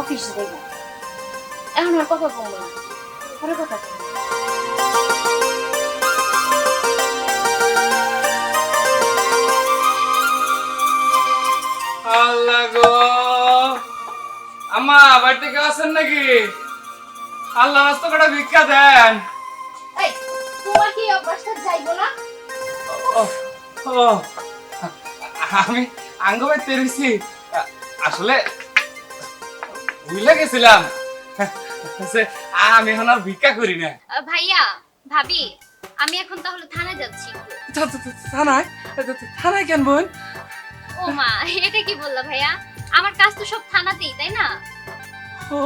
Office দেব এখন আর কথা বলব না। পরে কথা। আল্লাহ গো। আম্মা বাড়িতে কেউ আছেন নাকি? আল্লাহ মস্ত কটা ভিক্ষা দেন। এই তোমার কি অভ্যাসটা যাইবো না? আমি আঙ্গ বাইতে রয়েছি আসলে ভুলে গেছিলাম। আমি এখন আর ভিক্ষা করি না। ভাইয়া ভাবি আমি এখন তাহলে থানায় যাচ্ছি। থানায়? থানায় কেন বোন ও মা এটা কি বললা ভাইয়া? আমার কাজ তো সব থানাতেই তাই না? ও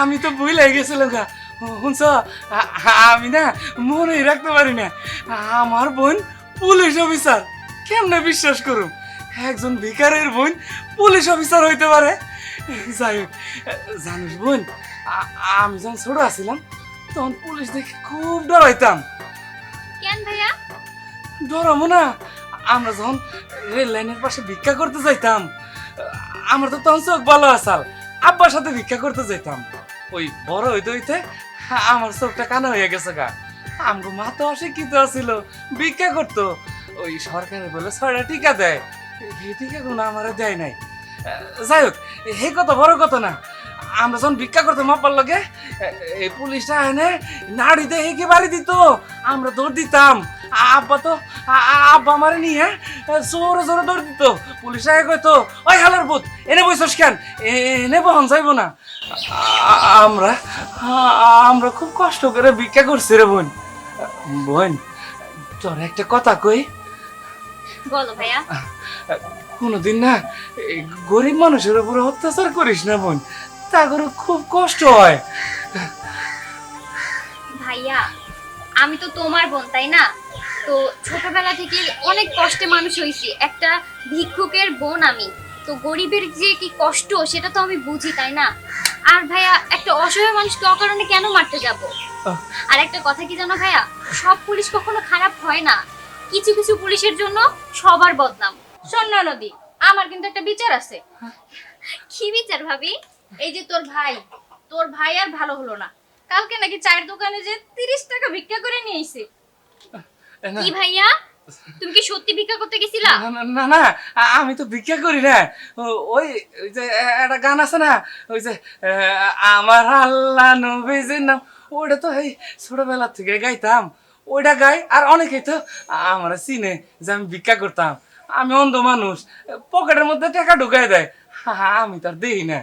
আমি তো ভুলে গেছিলাম গা। শুনছ আমি না মনে রাখতে পারি না। আমার বোন পুলিশ অফিসার। কেমনে বিশ্বাস করুম? একজন ভিকারের বোন পুলিশ অফিসার হইতে পারে। যাই হোক জানিস বোন আমি যখন ছোট আছিলাম তখন পুলিশ দেখে খুব ডরাইতাম কেন ভাইয়া? ডরাবো না আমরা যখন রেল লাইনের পাশে ভিক্ষা করতে যাইতাম আমার তো তখন চোখ ভালো আসাল আব্বার সাথে ভিক্ষা করতে যাইতাম। ওই বড় হইতে হইতে আমার চোখটা কানা হয়ে গেছে গা। আমগো মা তো অশিক্ষিত ছিল ভিক্ষা করতো। ওই সরকারে বলে ছয়টা টিকা দেয় এই টিকা কোনো আমারে দেয় নাই। যাই হোক হে কথা বড় কথা না। আমরা যখন ভিক্ষা করতে মাপার লগে এই পুলিশটা এনে নাড়ি দিয়ে হেঁকে বাড়ি দিত আমরা দৌড় দিতাম। আব্বা তো আব্বা আমারে নিয়ে জোরে জোরে দৌড় দিত। পুলিশ আগে কইতো ওই হালার ভূত এনে বইছস কেন? এনে বহন যাইব না। আমরা আমরা খুব কষ্ট করে ভিক্ষা করছি রে বোন। বোন তোর একটা কথা কই? বলো ভাইয়া। কোনোদিন না গরিব মানুষের উপরে অত্যাচার করিস না বোন। তা করে খুব কষ্ট হয়। ভাইয়া আমি তো তোমার বোন তাই না? তো ছোটবেলা থেকে অনেক কষ্টে মানুষ হয়েছি একটা ভিক্ষুকের বোন আমি। তো গরিবের যে কি কষ্ট সেটা তো আমি বুঝি তাই না? আর ভাইয়া একটা অসহায় মানুষকে অকারণে কেন মারতে যাব? আর একটা কথা কি জানো ভাইয়া? সব পুলিশ কখনো খারাপ হয় না। কিছু কিছু পুলিশের জন্য সবার বদনাম। শোন নদী। আমার কিন্তু একটা বিচার আছে। কি বিচার ভাবি? এই যে তোর ভাই তোর ভাই আর ভালো হলো না। কালকে নাকি চায়ের দোকানে যে তিরিশ টাকা ভিক্ষা করে নিয়ে কি ভাইয়া? তুমি কি সত্যি ভিক্ষা করতে গেছিলা? না, না, আমি তো ভিক্ষা করি না। ওই ওই যে একটা গান আছে না? ওই যে আমার আল্লাহ নবীজির নাম। ওইটা তো এই ছোটবেলা থেকে গাইতাম। ওইটা গাই আর অনেকেই তো আমার চিনে যে আমি ভিক্ষা করতাম। আমি অন্ধ মানুষ। পকেটের মধ্যে টাকা ঢুকাই দেয়। আমি তার দেই না।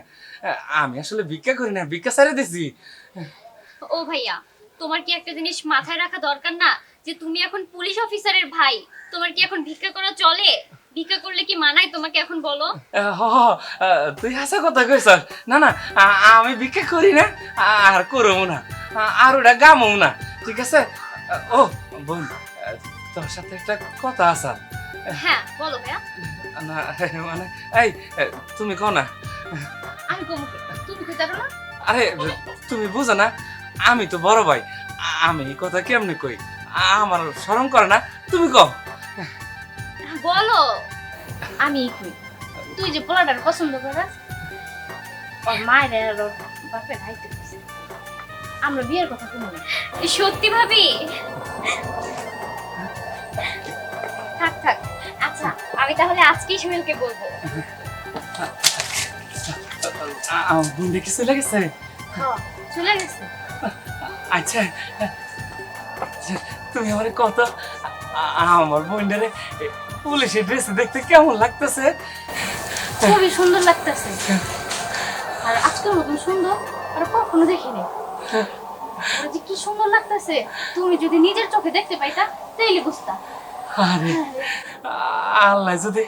আমি আসলে ভিক্ষা করি না ভিক্ষা ছাড়ে দিছি। ও ভাইয়া তোমার কি একটা জিনিস মাথায় রাখা দরকার না? যে তুমি এখন পুলিশ অফিসারের ভাই তোমার কি এখন ভিক্ষা করা চলে? ভিক্ষা করলে কি মানায় তোমাকে এখন বলো? তুই হাসা কথা কইস না না আ- আমি ভিক্ষা করি না আর করব না আর ওটা গামও না। ঠিক আছে? ও বোন তোর সাথে একটা কথা আছে। হ্যাঁ বলো ভাইয়া। না মানে এই তুমি কও না। আমি তুমি কই জানো না? আরে তুমি বুঝো না আমি তো বড় ভাই। আমি এই কথা কেমনে কই? আমার শরম করে না তুমি কও। বলো। আমি কই? তুই যে পোলাটার পছন্দ করাস ওর মায়ের বাপের হাইতে আমরা বিয়ের কথা কমু না। সত্যি ভাবি? থাক থাক। আমি তাহলে আজকেই সোহেলকে বলব। আমার বোন দেখি চলে গেছে? হ্যাঁ, চলে গেছে। আচ্ছা তুমি আমার কত আমার বোনটারে পুলিশের ড্রেস দেখতে কেমন লাগতেছে? খুবই সুন্দর লাগতেছে। আর আজকের মতন সুন্দর আর কখনো দেখিনি। কি সুন্দর লাগতেছে তুমি যদি নিজের চোখে দেখতে পাইতা তাইলে বুঝতা। আরে আল্লাহ যদি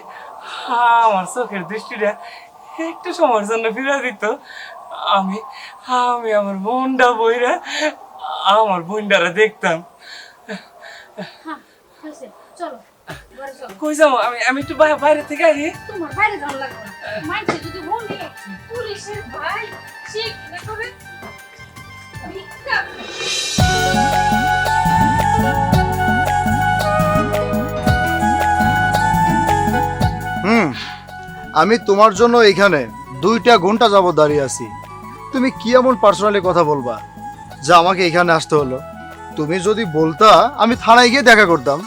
আমার চোখের দৃষ্টিটা একটু সময়ের জন্য ফিরে দিত আমি আমি আমার মনটা বইরা আমার বোনটারা দেখতাম। চলো কই আমি আমি একটু বাইরে থেকে আই তোমার বাইরে লাগবে না। মাইছে যদি বলে পুলিশের ভাই সে কি করে ভিক্ষা আমি তোমার জন্য এখানে দুইটা ঘণ্টা যাবত দাঁড়িয়ে আছি। তুমি কি এমন পার্সোনালি কথা বলবা যা আমাকে এখানে আসতে হলো? তুমি যদি বলতা আমি থানায় গিয়ে দেখা করতাম।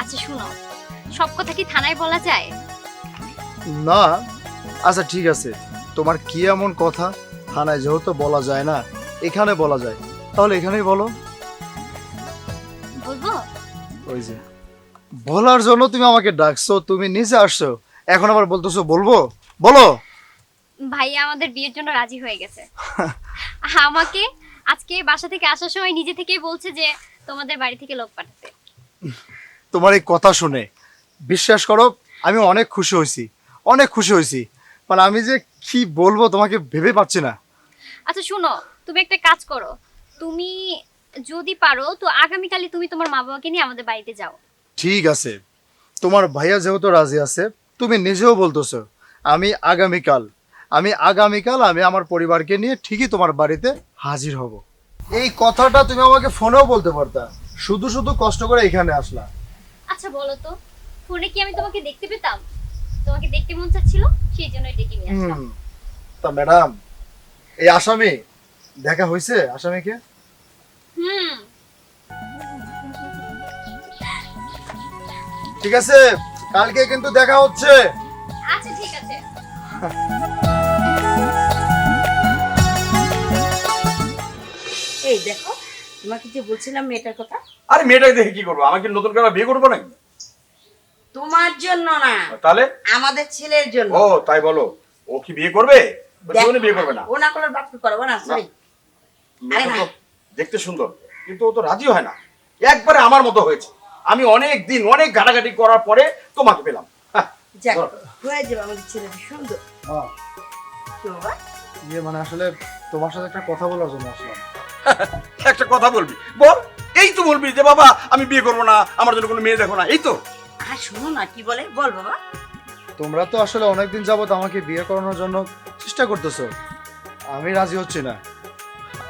আচ্ছা শুনো। সব কথা কি থানায় বলা যায়? না। আচ্ছা ঠিক আছে। তোমার কি এমন কথা? থানায় যেহেতু বলা যায় না এখানে বলা যায়। তাহলে এখানেই বলো। বলব? ওই যে। বলার জন্য তুমি আমাকে ডাকছো তুমি নিচে আসছো। এখন আবার বলতেছো বলব? বলো। ভাইয়া আমাদের বিয়ের জন্য রাজি হয়ে গেছে। আমাকে আজকে বাসা থেকে আসার সময় নিজে থেকেই বলছে যে তোমাদের বাড়ি থেকে লোক পাঠাতে। তোমার এই কথা শুনে বিশ্বাস করো আমি অনেক খুশি হয়েছি। অনেক খুশি হয়েছি। মানে আমি যে কি বলব তোমাকে ভেবে পাচ্ছি না। আচ্ছা শুনো তুমি একটা কাজ করো। তুমি যদি পারো তো আগামীকালই তুমি তোমার মা বাবাকে নিয়ে আমাদের বাড়িতে যাও। ঠিক আছে। তোমার ভাইয়া যেহেতু রাজি আছে তুমি নিজেও বলতেছো আমি আগামীকাল আমি আগামীকাল আমি আমার পরিবারকে নিয়ে ঠিকই তোমার বাড়িতে হাজির হব। এই কথাটা তুমি আমাকে ফোনেও বলতে পারতা শুধু শুধু কষ্ট করে এখানে আসলা। আচ্ছা বলো তো ফোনে কি আমি তোমাকে দেখতে পেতাম? তোমাকে দেখতে মন চাচ্ছিল সেই জন্যই ডেকে নিয়ে আসলাম। তা ম্যাডাম এই আসামি দেখা হয়েছে আসামিকে? হুম। ঠিক আছে? কালকে কিন্তু দেখা হচ্ছে। আচ্ছা ঠিক আছে। এই দেখো তোমাকে যে বলছিলাম মেয়েটার কথা। আরে মেয়েটাকে দেখে কি করব? আমাকে নতুন করে বিয়ে করব নাকি? তোমার জন্য না। তাহলে? আমাদের ছেলের জন্য। ও তাই বলো। ও কি বিয়ে করবে? ও জীবনে বিয়ে করবে না? ও না করলে বাপকে করব না সরি আরে। দেখতে সুন্দর কিন্তু ও তো রাজি হয় না। একবারে আমার মতো হয়েছে। আমি অনেক দিন অনেক ঘাটাঘাটি করার পরে তোমাকে পেলাম। হ্যাঁ, যাক হয়ে যাবে আমাদের ছেলেটা সুন্দর। কি বাবা? ইয়ে মানে আসলে তোমার সাথে একটা কথা বলার জন্য আসলাম। একটা কথা বলবি? বল এই তো বলবি যে বাবা আমি বিয়ে করব না আমার জন্য কোনো মেয়ে দেখো না। এই তো। আর শোনো না কি বলে? বল বাবা। তোমরা তো আসলে অনেকদিন যাবত আমাকে বিয়ে করানোর জন্য চেষ্টা করতেছো। আমি রাজি হচ্ছি না।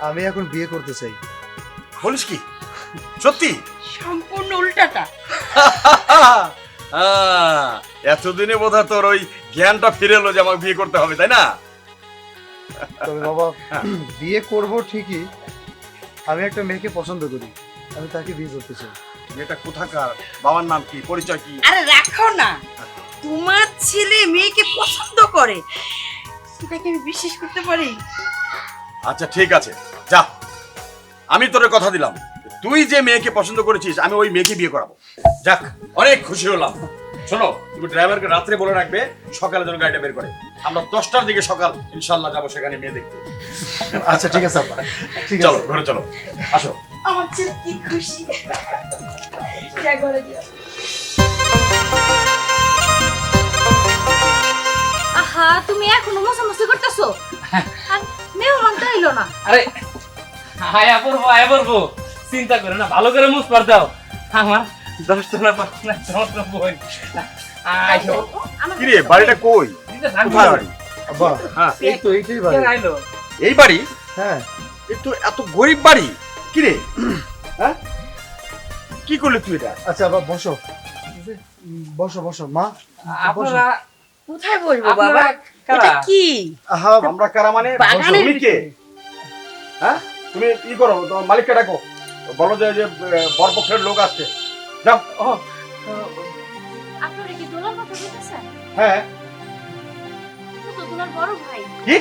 আমি এখন বিয়ে করতে চাই। বলিস কি? সত্যি? সম্পূর্ণ উল্টাটা। আহ, এতদিনে বোধ হয় তোর ওই জ্ঞানটা ফিরে এলো যে আমাকে বিয়ে করতে হবে তাই না? তবে বাবা বিয়ে করব ঠিকই আমি একটা মেয়েকে পছন্দ করি আমি তাকে বিয়ে করতে চাই। মেয়েটা কোথাকার? বাবার নাম কি? পরিচয় কি? আরে রাখো না। তোমার ছেলে মেয়েকে পছন্দ করে সেটাকে আমি বিশ্বাস করতে পারি। আচ্ছা ঠিক আছে। যা আমি তোর কথা দিলাম। তুই যে মেয়েকে পছন্দ করেছিস আমি ওই মেয়েকে বিয়ে করাবো। যাক অনেক খুশি হলাম। শোনো তুমি ড্রাইভারকে রাত্রে বলে রাখবে সকালে যেন গাড়িটা বের করে। আমরা দশটার দিকে সকাল ইনশাল্লাহ যাব সেখানে মেয়ে দেখতে। আচ্ছা ঠিক আছে ঠিক চলো ঘরে চলো। আসো। আমার কি খুশি। আহা তুমি এখনও মশামশি করতেছো? আর মেহমান তো এলো না। আরে আয়া পড়ব আয়া পড়ব চিন্তা করে না ভালো করে মুখ পার দাও। আমার দশ টাকা পাঁচ চমৎকার কিরে বাড়িটা কই? কোথায় বাড়ি? হ্যাঁ এই তো এইটাই বাড়ি। এই বাড়ি? হ্যাঁ। এ তো এত গরিব বাড়ি। কিরে? হ্যাঁ? কি করলি তুই এটা? আচ্ছা আবার বসো। বসো বসো। মা আপনারা কোথায় বসবো বাবা? কারা? এটা কি? আহা আমরা কারা মানে? বাগানের হ্যাঁ? তুমি কি করো তোমার মালিককে ডাকো। বলো যে যে বরপক্ষের লোক আসছে যাও। ও আপনারা কি দোলার কথা বলতেছেন? হ্যাঁ। তো দোলার বড় ভাই। কি?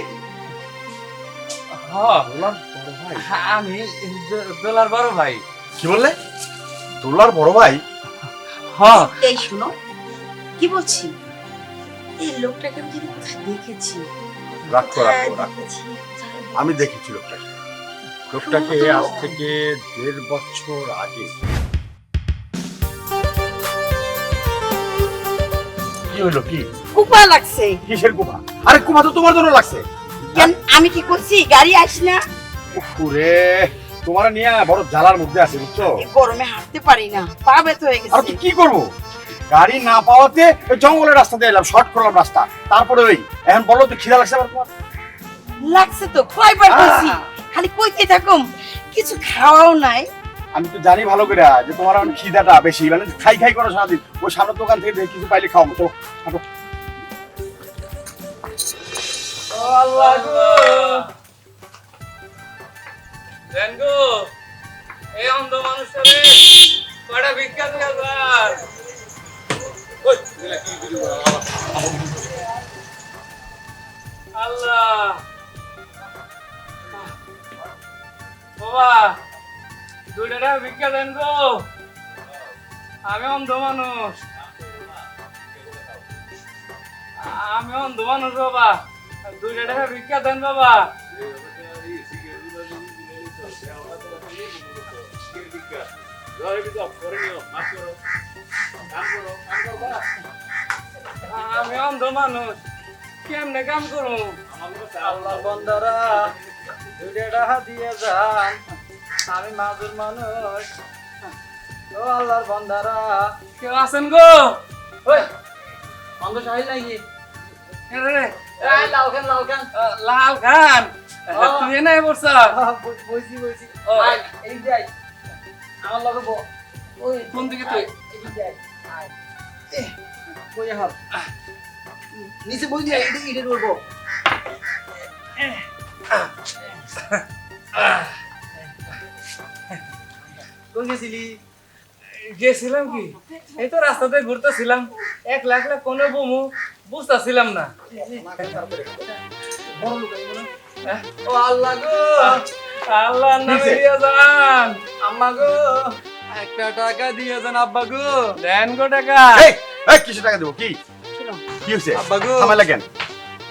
হ্যাঁ দোলার বড় ভাই। আমি বড় ভাই। কি বললে? দোলার বড় ভাই? হ্যাঁ। এই শোনো কি বলছি? এই লোকটাকে কোথায় দেখেছি? আমি দেখেছি লোকটাকে। লোকটাকে আজ থেকে দেড় বছর আগে। কি হলো কি? কুপা লাগছে। কিসের কুমা আরে কুমা তো তোমার জন্য লাগছে। কেন? আমি কি করছি? গাড়ি আস না। উফরে তোমার নিয়ে বড় জ্বালার মধ্যে আছে বুঝছ? গরমে হাঁটতে পারি না। পা ব্যথা হয়ে আর গেছে। তুই কি করব? গাড়ি না পাওয়াতে ওই জঙ্গলের রাস্তা দিয়ে এলাম শর্ট করলাম রাস্তা। তারপরে ওই এখন বলো তো খিদা লাগছে আবার তোমার? লাগছে তো কয়বার বলছি। খালি কইতে থাকুম কিছু খাওয়াও নাই। আমি তো জানি ভালো করে যে তোমার এখন খিদাটা বেশি মানে খাই খাই করো সারাদিন। ওই সামনের দোকান থেকে দেখে কিছু পাইলে খাও তো ও আল্লাহ গো। দেন গো এই অন্ধ মানুষটারে কয়টা ভিক্ষা দিয়ে যান আল্লাহ। বাবা, দুইটা ভিক্ষা দেন গো। আমি অন্ধ মানুষ। আমি অন্ধ মানুষ বাবা। দুইটা টাকা ভিক্ষা দেন বাবা। আমি অন্ধ মানুষ। কেমনে কাম করু আল্লাহ দুইটা টাকা দিয়ে যান আমি মাজুর মানুষ। ও আল্লাহর বন্দারা। কেউ আছেন গো? ওই অন্ধ সাহিল নাকি? লাল খান লাল খান। লাল খান। তুই নাই বলছ বইছি বইছি এই যাই আমার লগে ওই কোন দিকে তুই? এই যাই বই হাল নিচে বই দিয়া ইডে ইডে করব কোন গেছিলি? গেছিলাম কি? এই তো রাস্তাতে ঘুরতেছিলাম। এক লাখ লাখ কোনো বমু বুঝতেছিলাম না? ও আল্লাহ গো। আল্লাহ নামে দিয়ে যান। আম্মা গো। একটা টাকা দিয়ে যান আব্বা গো। দেন গো টাকা। এই এই কিসে টাকা দেবো? কি? কি হয়েছে আব্বা গো। থামাইলা কেন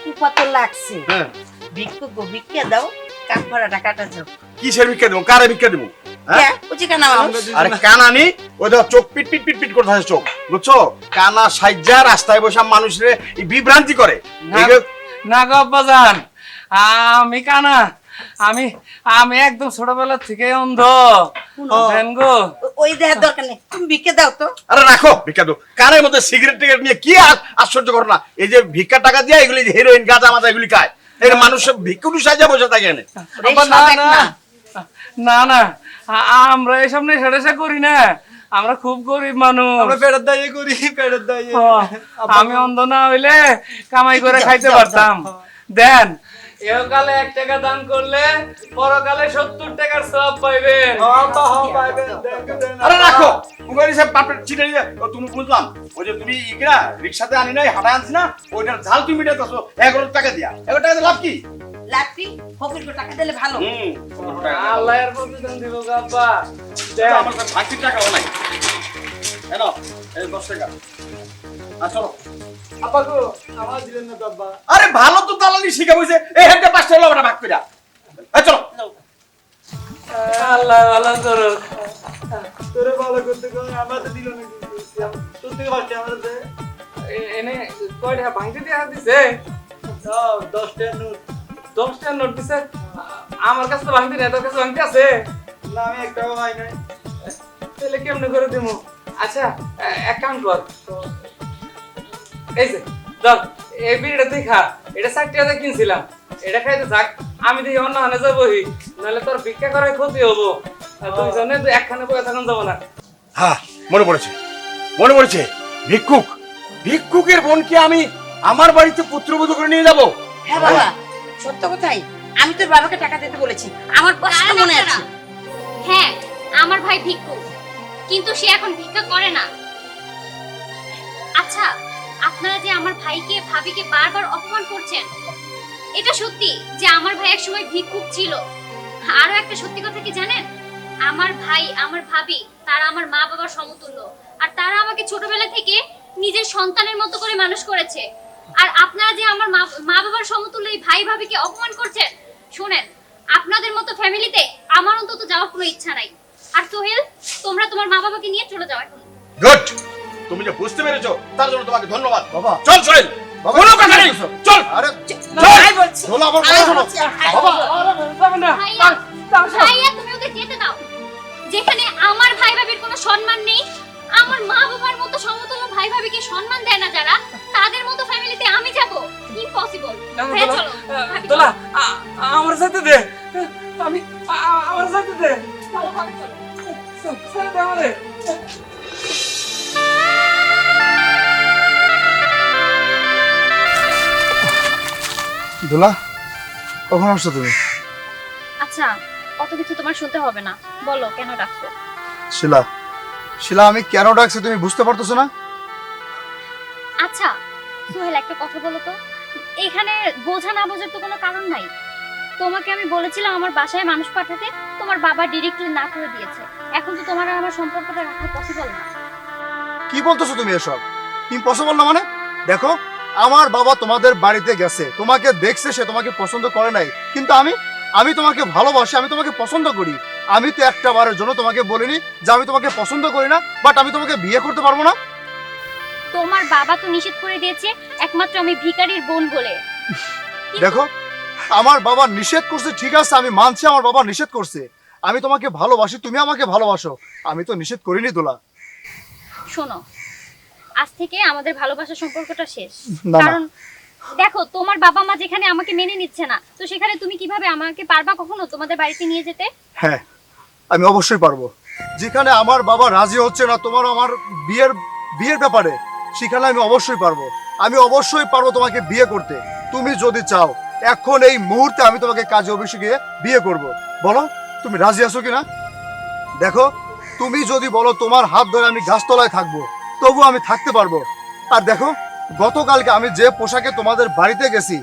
কুপা তো লাগছে? হ্যাঁ। ভিক্ষু গো ভিক্ষা দাও। কাক কাটা যাও কিসের ভিক্ষা দেবো? কারে ভিক্ষা দেবো? হ্যাঁ? বুঝি কেন মানুষ। আরে কানানি ওই চোখ পিট পিট পিট পিট করে চোখ বুঝছ? কানা সাজ্জা রাস্তায় বসে মানুষের বিভ্রান্তি করে। না। গো আব্বা আমি কানা আমি আমি একদম ছোটবেলা থেকে অন্ধ। গো। ওই দেখার দরকার নেই। তুমি ভিক্ষা দাও তো। আরে রাখো ভিক্ষা দো কানের মধ্যে সিগারেট টিগারেট নিয়ে কি আশ্চর্য করো না এই যে ভিক্ষা টাকা দিয়ে এগুলি যে হেরোইন গাঁজা মাথা এগুলি খায়। এর মানুষ ভিক্ষুটু সাজা বসে থাকে এই না না। না। আমরা এসব সামনে সেটা করি না। আমরা খুব গরিব মানুষ। আমরা পেটের দায়ে করি পেটের দায়ে আমি অন্ধ না হইলে কামাই করে খাইতে পারতাম। দেন একালে এক টাকা দান করলে পরকালে সত্তর টাকার সব পাইবেন। আব্বা হ পাইবেন দেন দেন আরে রাখো মুগারি সাহেব পাপের তুমি বুঝলাম ওই যে তুমি রিক্সাতে আনি নাই হাঁটা আনছি না ওইটার ঝাল তুমি মেটাতেছো এগারো টাকা দিয়া। এগারো টাকা লাভ কি? লাগবি টাকা দিলে ভালো। হুম আল্লাহ প্রতিদান দিব গো আমার কাছে ভাগটির টাকাও নাই। এই দশ টাকা। আর আরে ভালো তো দালালি শিখা বইছে। এই হেডটা পাঁচটা হলো আমরা ভাগ কইরা। চলো। আল্লাহ ভালো করুক তোরে ভালো করতে কো আমার তো দিল না তোর থেকে বাচ্চা আমার দে এনে কয়টা ভাঙতে দিয়ে দিছে? দশটা নোট। দশটা নোট দিছে? আমার কাছে তো ভাঙতে নেই তোর কাছে ভাঙতে আছে? না আমি একটাও পাই নাই। তাহলে কেমনে করে দেবো আচ্ছা এ- এক কাম কর। এই যে ধর এই বিড়িটা তুই খা। এটা ষাট টাকা কিনছিলাম। এটা খাইতে থাক আমি দেখি অন্য হানে যাবোই নাহলে তোর ভিক্ষা করার ক্ষতি হব। তুই জানে তুই একখানে বয়ে থাকুন যাব না। হ্যাঁ মনে পড়েছে। মনে পড়েছে। ভিক্ষুক। ভিক্ষুকের বোনকে আমি আমার বাড়িতে পুত্রবধূ করে নিয়ে যাব। হ্যাঁ বাবা। সত্য কথাই। আমি তোর বাবাকে টাকা দিতে বলেছি। আমার কষ্ট মনে? আছে। হ্যাঁ আমার ভাই ভিক্ষুক। কিন্তু সে এখন ভিক্ষা করে না। আচ্ছা আপনারা যে আমার ভাইকে, ভাবিকে বারবার অপমান করছেন, এটা সত্যি যে আমার ভাই একসময় ভিক্ষুক ছিল। আরও একটা সত্যি কথা কি জানেন? আমার ভাই, আমার ভাবি, তারা আমার মা বাবার সমতুল্য। আর তারা আমাকে ছোটবেলা থেকে নিজের সন্তানের মতো করে মানুষ করেছে। আর আপনারা যে আমার মা বাবার সমতুল্য এই ভাই ভাবিকে অপমান করছেন, শুনেন, আপনাদের মতো ফ্যামিলিতে আমার অন্তত যাওয়ার কোনো ইচ্ছা নাই। আর সোহেল, তোমরা তোমার মা বাবাকে নিয়ে চলে যাও এখন। গুড! তুমি যে বুঝতে পেরেছ তার জন্য তোমাকে ধন্যবাদ। বাবা। চল সোহেল। কোনো কথা নেই। চল। আরে তাই বলছি। শোনো আমার কথা শোনো বাবা। যাবে না ভাইয়া ভাইয়া তুমি ওকে যেতে দাও। যেখানে আমার ভাই ভাবির কোনো সম্মান নেই আমার মা বাবার মতো সমতুল্য ভাই ভাবিকে সম্মান দেয় না যারা তাদের মতো ফ্যামিলিতে আমি যাব। ইম্পসিবল চলো। দোলা আমার সাথে দে। আমি আমার সাথে দে। চলো ভাবি চলো। ছেড়ে দোলা কখন আসছো তুমি? আচ্ছা অত কিছু তোমার শুনতে হবে না। বলো কেন ডাকছো? শিলা শিলা আমি কেন ডাকছি তুমি বুঝতে পারতেছো না? আচ্ছা সোহেল একটা কথা বলো তো। এখানে বোঝা না বোঝার তো কোনো কারণ নাই। তোমাকে আমি বলেছিলাম আমার বাসায় মানুষ পাঠাতে তোমার বাবা ডিরেক্টলি না করে দিয়েছে। এখন তো তোমার আর আমার সম্পর্কটা রাখা পসিবল না। কি বলতেছো তুমি এসব? ইম্পসিবল না মানে? দেখো আমার বাবা তোমাদের বাড়িতে গেছে। তোমাকে দেখছে সে তোমাকে পছন্দ করে নাই। কিন্তু আমি আমি তোমাকে ভালোবাসি আমি তোমাকে পছন্দ করি। আমি তো একটা বারের জন্য তোমাকে বলিনি যে আমি তোমাকে পছন্দ করি না বাট আমি তোমাকে বিয়ে করতে পারব না। তোমার বাবা তো নিষেধ করে দিয়েছে একমাত্র আমি ভিখারির বোন বলে। দেখো আমার বাবা নিষেধ করছে ঠিক আছে আমি মানছি আমার বাবা নিষেধ করছে। আমি তোমাকে ভালোবাসি তুমি আমাকে ভালোবাসো। আমি তো নিষেধ করিনি তোলা শোনো আজ থেকে আমাদের ভালোবাসার সম্পর্কটা শেষ। কারণ দেখো তোমার বাবা মা যেখানে আমাকে মেনে নিচ্ছে না তো সেখানে তুমি কীভাবে আমাকে পারবা কখনো তোমাদের বাড়িতে নিয়ে যেতে? হ্যাঁ আমি অবশ্যই পারব। যেখানে আমার বাবা রাজি হচ্ছে না তোমার আমার বিয়ের বিয়ের ব্যাপারে সেখানে আমি অবশ্যই পারব। আমি অবশ্যই পারব তোমাকে বিয়ে করতে। তুমি যদি চাও এখন এই মুহূর্তে আমি তোমাকে কাজে অফিসে গিয়ে বিয়ে করব। বলো তুমি রাজি আছো কিনা? দেখো তুমি যদি বলো তোমার হাত ধরে আমি গাছতলায় থাকব তবু আমি থাকতে পারব। আর দেখো গতকালকে আমি যে পোশাকে তোমাদের বাড়িতে গেছি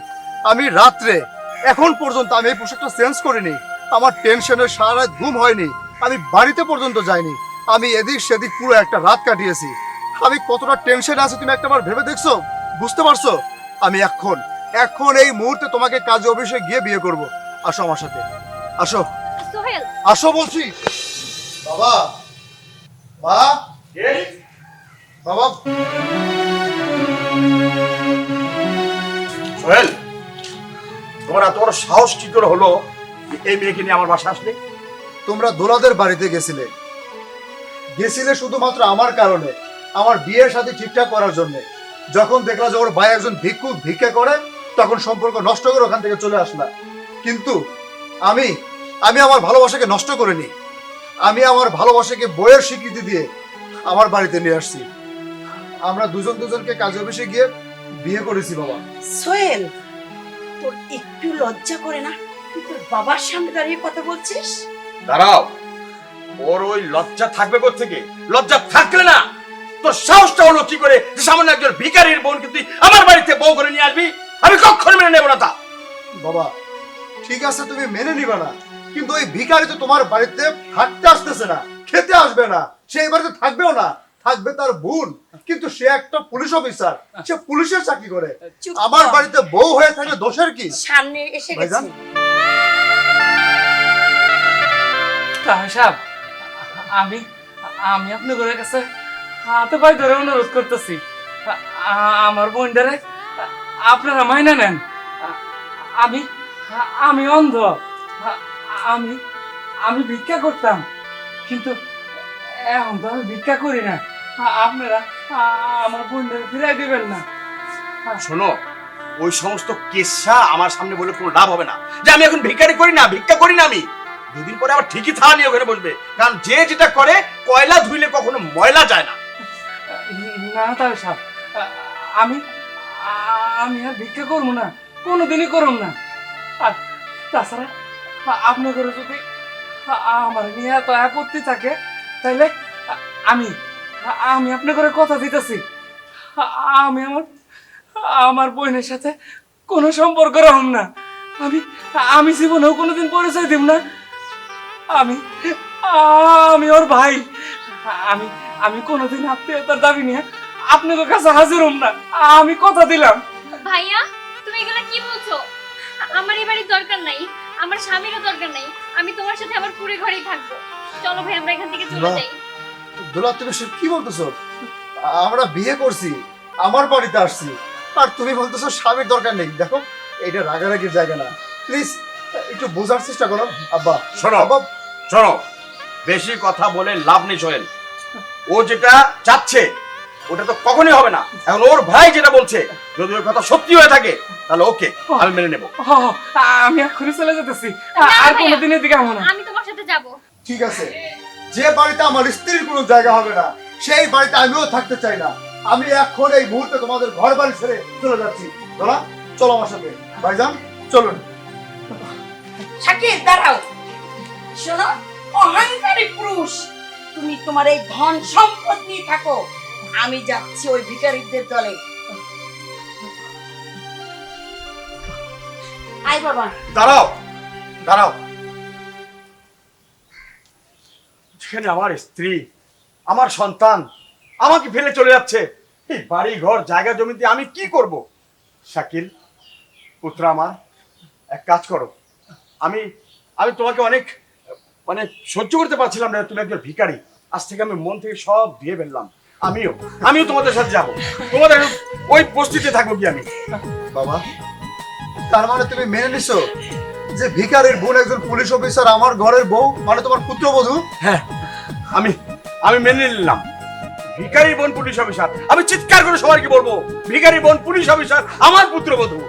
আমি রাত্রে এখন পর্যন্ত আমি এই পোশাকটা চেঞ্জ করিনি। আমার টেনশনে সারা রাত ঘুম হয়নি। আমি বাড়িতে পর্যন্ত যাইনি। আমি এদিক সেদিক পুরো একটা রাত কাটিয়েছি। আমি কতটা টেনশনে আছি তুমি একটাবার ভেবে দেখছ? বুঝতে পারছ? আমি এখন এখন এই মুহূর্তে তোমাকে কাজে অফিসে গিয়ে বিয়ে করব। আসো আমার সাথে। আসো। আসো বলছি। বাবা। মা। বাবা। তোমার সাহস কি করে হলো এই মেয়েকে নিয়ে আমার তোমরা দোলাদের বাড়িতে গেছিলে। গেছিলে শুধুমাত্র আমার কারণে, আমার বিয়ের সাথে ঠিকঠাক করার জন্য। যখন দেখলা যে ওর ভাই একজন ভিক্ষুক ভিক্ষা করে, তখন সম্পর্ক নষ্ট করে ওখান থেকে চলে আসলা। কিন্তু আমি আমি আমার ভালোবাসাকে নষ্ট করিনি। আমি আমার ভালোবাসাকে বইয়ের স্বীকৃতি দিয়ে আমার বাড়িতে নিয়ে আসছি। আমরা দুজন দুজনকে কাজে অফিসে গিয়ে বিয়ে করেছি বাবা। সোহেল তোর একটু লজ্জা করে না? তুই তোর বাবার সামনে দাঁড়িয়ে কথা বলছিস? দাঁড়াও। ওর ওই লজ্জা থাকবে থেকে লজ্জা থাকলে না তোর সাহসটা হলো কি করে যে সামান্য একজন ভিখারির বোনকে তুই আমার বাড়িতে বউ করে নিয়ে আসবি? আমি কখনো মেনে নেব না তা। বাবা ঠিক আছে তুমি মেনে নিবে না। কিন্তু ওই ভিখারি তো তোমার বাড়িতে থাকতে আসতেছে না খেতে আসবে না সে বাড়িতে থাকবেও না। থাকবে তার বোন। কিন্তু সে একটা পুলিশ অফিসার। সে পুলিশের চাকরি করে। চুপ আমার বাড়িতে বউ হয়ে থাকে দোষের কি? সামনে এসে ভাইজান? গেছে তাহলে সাহেব আমি আমি আপনাদের কাছে হাতে পায়ে ধরে অনুরোধ করতেছি। আ- আ- আমার বোনটারে আপনারা মাইনা নেন। আ- আমি আ- আমি অন্ধ। আ- আমি আমি ভিক্ষা করতাম। কিন্তু এখন তো আমি ভিক্ষা করি না। আপনারা আমার বোনটারে ফিরাই দিবেন না। শোনো ওই সমস্ত কেসা আমার সামনে বলে কোনো লাভ হবে না। যে আমি এখন ভিখারি করি না ভিক্ষা করি না আমি। দুদিন পরে আবার ঠিকই থালা নিয়ে ওখানে বসবে। কারণ যে যেটা করে কয়লা ধুইলে কখনো ময়লা যায় না। না তাহলে সাহেব আমি আমি আর ভিক্ষা করব না কোনোদিনই করুম না। আর তাছাড়া আপনার ঘরে যদি আমার নিয়ে এত আপত্তি থাকে তাহলে আমি আমি আপনার ঘরে কথা দিতেছি। আমি আমার আমার বোনের সাথে কোনো সম্পর্ক রাখুন না। আমি আমি জীবনেও কোনোদিন পরিচয় দিব না। আমি আমি ওর ভাই। আমি আমি কোনোদিন আত্মীয়তার দাবি নিয়ে আপনাদের কাছে হাজির হম না। আমি কথা দিলাম। ভাইয়া তুমি এগুলো কি বলছো? আমার এই বাড়ির দরকার নাই। আমার স্বামীরও দরকার নাই। আমি তোমার সাথে আমার পুরো ঘরেই থাকব। চলো ভাই আমরা এখান থেকে চলে যাই। দোলা তুমি সব কি বলতেছো? আমরা বিয়ে করছি আমার বাড়িতে আসছি। আর তুমি বলতেছো স্বামীর দরকার নেই। দেখো এটা রাগারাগির জায়গা না। প্লিজ একটু বোঝার চেষ্টা করো। আব্বা শোনো। আব্বা। শোনো বেশি কথা বলে লাভ নেই সোহেল ও যেটা চাচ্ছে ওটা তো কখনোই হবে না। এখন ওর ভাই যেটা বলছে যদি ওর কথা সত্যি হয়ে থাকে তাহলে ওকে আমি মেনে নেব। আমি এক্ষুনি চলে যেতেছি। আর ভাইয়া। কোনোদিন এদিকে না। আমি তোমার সাথে যাব। ঠিক আছে। যে বাড়িতে আমার স্ত্রীর কোনো জায়গা হবে না সেই বাড়িতে আমিও থাকতে চাই না। আমি এখন এই মুহূর্তে তোমাদের ঘর বাড়ি ছেড়ে চলে যাচ্ছি। দোলা চলো আমার সাথে। ভাইজান চলুন। শাকিল দাঁড়াও। শোনো অহংকারী পুরুষ। তুমি তোমার এই ধন সম্পদ নিয়ে থাকো। আমি যাচ্ছি ওই ভিখারিদের দলে। আয় বাবা। দাঁড়াও দাঁড়াও। যেখানে আমার স্ত্রী আমার সন্তান আমাকে ফেলে চলে যাচ্ছে। এই বাড়ি ঘর জায়গা জমিতে আমি কি করব? শাকিল পুত্র আমার এক কাজ করো। আমি আমি তোমাকে অনেক মানে সহ্য করতে পারছিলাম না তুমি একজন ভিখারি। আজ থেকে আমি মন থেকে সব দিয়ে ফেললাম। আমিও আমিও তোমাদের সাথে যাব। তোমাদের ওই বস্তিতে থাকব কি আমি। বাবা তার মানে তুমি মেনে নিছো যে ভিকারির বোন একজন পুলিশ অফিসার আমার ঘরের বউ মানে তোমার পুত্রবধূ? হ্যাঁ। আমি আমি মেনে নিলাম। ভিখারি, বোন পুলিশ অফিসার। আমি চিৎকার করে সবাইকে বলব, ভিখারি, বোন পুলিশ অফিসার, আমার পুত্রবধূ।